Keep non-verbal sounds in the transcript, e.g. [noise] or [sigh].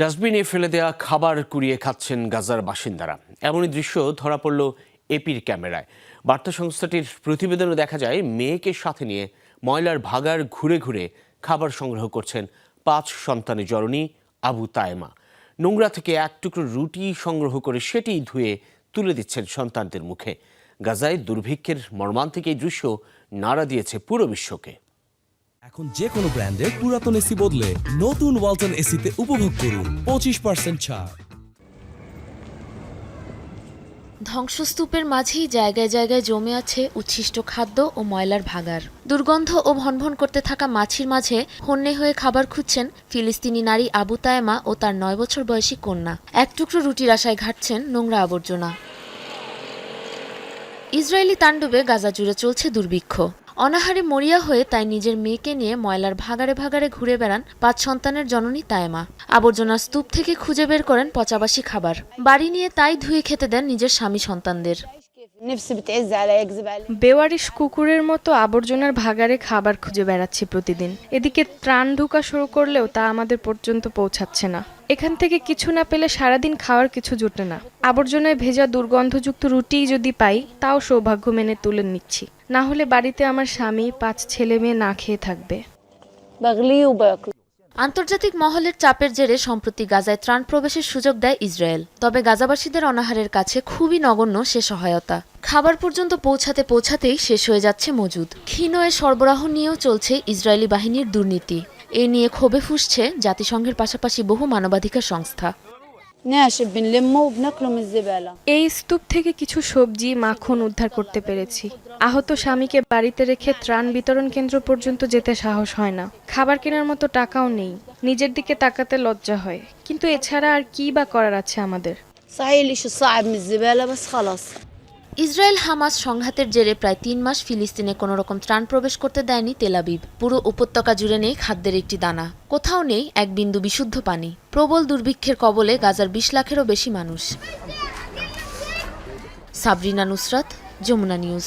ডাস্টবিনে ফেলে দেওয়া খাবার কুড়িয়ে খাচ্ছেন গাজার বাসিন্দারা। এমনই দৃশ্য ধরা পড়ল এপির ক্যামেরায়। বার্তা সংস্থাটির প্রতিবেদনে দেখা যায়, মেয়েকে সাথে নিয়ে ময়লার ভাগার ঘুরে ঘুরে খাবার সংগ্রহ করছেন পাঁচ সন্তানের জননী আবু তায়মা। নোংরা থেকে এক টুকরো রুটি সংগ্রহ করে সেটি ধুয়ে তুলে দিচ্ছেন সন্তানদের মুখে। গাজায় দুর্ভিক্ষের মর্মান্তিক এই দৃশ্য নাড়া দিয়েছে পুরো বিশ্বকে। এখন যে কোনো ব্র্যান্ডের পুরাতন এসি বদলে নতুন ওয়ালটন এসিতে উপভোগ করুন পঁচিশ পার্সেন্ট ছাড়। ধ্বংসস্তূপের মাঝেই জায়গায় জায়গায় জমে আছে উচ্ছিষ্ট খাদ্য ও ময়লার ভাগার দুর্গন্ধ ও ভনভন করতে থাকা মাছির মাঝে হন্যে হয়ে খাবার খুঁজছেন ফিলিস্তিনি নারী আবু তায়েমা ও তার নয় বছর বয়সী কন্যা। এক টুকরো রুটির আশায় ঘাটছেন নোংরা আবর্জনা। ইসরায়েলি তাণ্ডবে গাজা জুড়ে চলছে দুর্ভিক্ষ। অনাহারে মরিয়া হয়ে তাই নিজের মেয়েকে নিয়ে ময়লার ভাগাড়ে ভাগাড়ে ঘুরে বেড়ান পাঁচ সন্তানের জননী তায়মা। আবর্জনার স্তূপ থেকে খুঁজে বের করেন পচাবাসী খাবার। বাড়ি নিয়ে তাই ধুয়ে খেতে দেন নিজের স্বামী সন্তানদের। [laughs] বেওয়ারিশ কুকুরের মতো আবর্জনার ভাগারে খাবার খুঁজে বেড়াচ্ছি প্রতিদিন। এদিকে ত্রাণ ঢুকা শুরু করলেও তা আমাদের পর্যন্ত পৌঁছাচ্ছে না। এখান থেকে কিছু না পেলে সারাদিন খাওয়ার কিছু জোটে না। আবর্জনায় ভেজা দুর্গন্ধযুক্ত রুটি যদি পাই তাও সৌভাগ্য মেনে তুলে নিচ্ছি। না হলে বাড়িতে আমার স্বামী পাঁচ ছেলে মেয়ে না খেয়ে থাকবে। আন্তর্জাতিক মহলের চাপের জেরে সম্প্রতি গাজায় ত্রাণ প্রবেশের সুযোগ দেয় ইসরায়েল। তবে গাজাবাসীদের অনাহারের কাছে খুবই নগণ্য সে সহায়তা। খাবার পর্যন্ত পৌঁছাতে পৌঁছাতেই শেষ হয়ে যাচ্ছে মজুদ। ক্ষীণ এ সরবরাহ নিয়েও চলছে ইসরায়েলি বাহিনীর দুর্নীতি। এ নিয়ে ক্ষোভে ফুসছে জাতিসংঘের পাশাপাশি বহু মানবাধিকার সংস্থা। ناشف بنلمه وبناكله من الزباله এই স্তূপ থেকে কিছু সবজি মাখন উদ্ধার করতে পেরেছি আহত স্বামীকে বাড়িতে রেখে ত্রাণ বিতরণ কেন্দ্র পর্যন্ত যেতে সাহস হয় না খাবার কেনার মতো টাকাও নেই নিজের দিকে তাকাতে লজ্জা হয় কিন্তু এছাড়া আর কি বা করার আছে আমাদের صحيح الاشي صعب من الزباله بس خلص ইসরায়েল হামাস সংঘাতের জেরে প্রায় তিন মাস ফিলিস্তিনে কোনো রকম ত্রাণ প্রবেশ করতে দেয়নি তেলাবিব পুরো উপত্যকা জুড়ে নেই খাদ্যের একটি দানা। কোথাও নেই এক বিন্দু বিশুদ্ধ পানি। প্রবল দুর্ভিক্ষের কবলে গাজার বিশ লাখেরও বেশি মানুষ। সাবরিনা নুসরাত, যমুনা নিউজ।